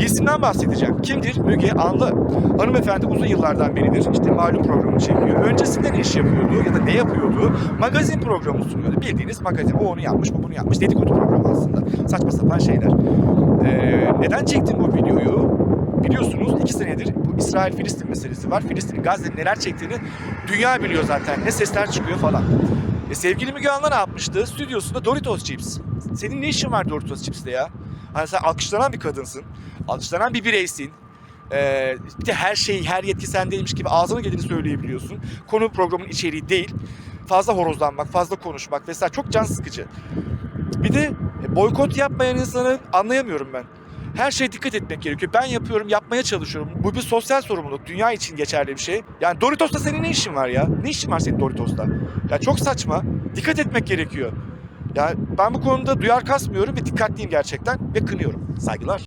Bir isimden bahsedeceğim. Kimdir? Müge Anlı. Hanımefendi uzun yıllardan beridir işte malum programı çekiyor. Öncesinde ne iş yapıyordu ya da ne yapıyordu? Magazin programı sunuyordu. Bildiğiniz magazin. O onu yapmış, bu bunu yapmış. Dedikodu programı aslında. Saçma sapan şeyler. Ee, neden çektim bu videoyu? Biliyorsunuz iki senedir bu İsrail-Filistin meselesi var. Filistin'in Gazze'nin neler çektiğini dünya biliyor zaten. Ne sesler çıkıyor falan. E sevgili Müge Anlı ne yapmıştı? Stüdyosunda Doritos Chips. Senin ne işin var Doritos Chips'te ya? Hani sen alkışlanan bir kadınsın. Alkışlanan bir bireysin. Ee, bir de her şey, her yetki sendeymiş gibi ağzına geleni söyleyebiliyorsun. Konu programın içeriği değil. Fazla horozlanmak, fazla konuşmak vesaire çok can sıkıcı. Bir de boykot yapmayan insanı anlayamıyorum ben. Her şeye dikkat etmek gerekiyor. Ben yapıyorum, yapmaya çalışıyorum. Bu bir sosyal sorumluluk. Dünya için geçerli bir şey. Yani Doritos'ta senin ne işin var ya? Ne işin var senin Doritos'ta? Ya çok saçma. Dikkat etmek gerekiyor. Ya ben bu konuda duyar kasmıyorum ve dikkatliyim gerçekten ve kınıyorum. Saygılar.